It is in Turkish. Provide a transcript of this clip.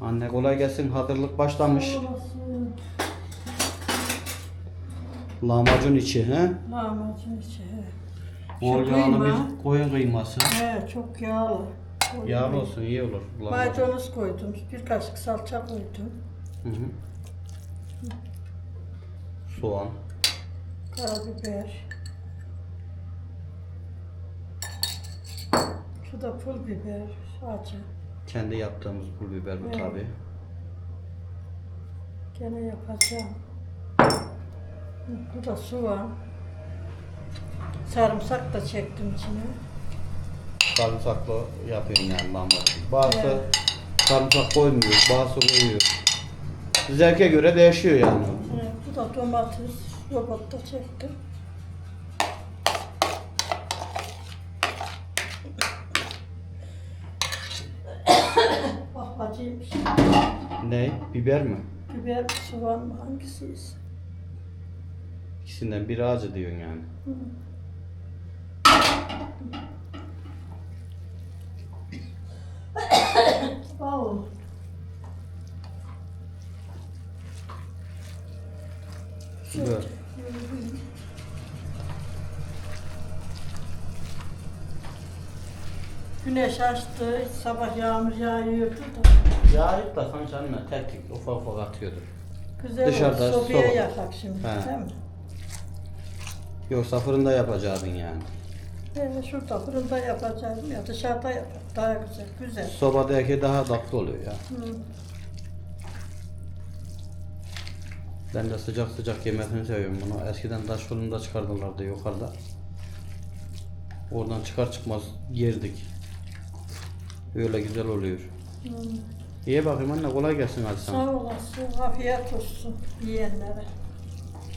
Anne kolay gelsin. Hazırlık başlamış. Lahmacun içi he? Lahmacun içi. he. Bol Şu yağlı kıyma. bir koyun kıyması. He, çok yağlı. Koydum. Yağlı olsun iyi olur. Maydanoz koydum. Bir kaşık salça koydum. Hı hı. Soğan. Karabiber. Şu da pul biber. Acı. Kendi yaptığımız pul biber bu Evet. tabi. Gene yapacağım. Bu da soğan. Sarımsak da çektim içine. Sarımsaklı yapıyorum yani lahmacun. Bazısı Evet. sarımsak koymuyor, bazısı koyuyor. Zevke göre değişiyor yani. Evet, bu da domates. Robotta çektim. Ne? Biber mi? Biber, soğan mı hangisiyiz? İkisinden biri acı diyorsun yani. Wow. Böyle. Güneş açtı, sabah yağmur yağıyordu da. Yağıp da sanki anne tek tek ufak ufak atıyordur. Güzel Dışarıda oldu. Sobaya soğuk. yapak şimdi, He. değil mi? Yoksa fırında yapacaktın yani. Ee, şurada fırında yapacağım ya dışarıda yapak. Daha güzel, güzel. Sobadaki daha tatlı oluyor ya. Hı. Ben de sıcak sıcak yemesini seviyorum bunu. Eskiden taş fırında çıkardılardı yukarıda. Oradan çıkar çıkmaz yerdik. Öyle güzel oluyor. Hı. İyi bakayım anne kolay gelsin hadi sana. Sağ olasın, afiyet olsun yiyenlere.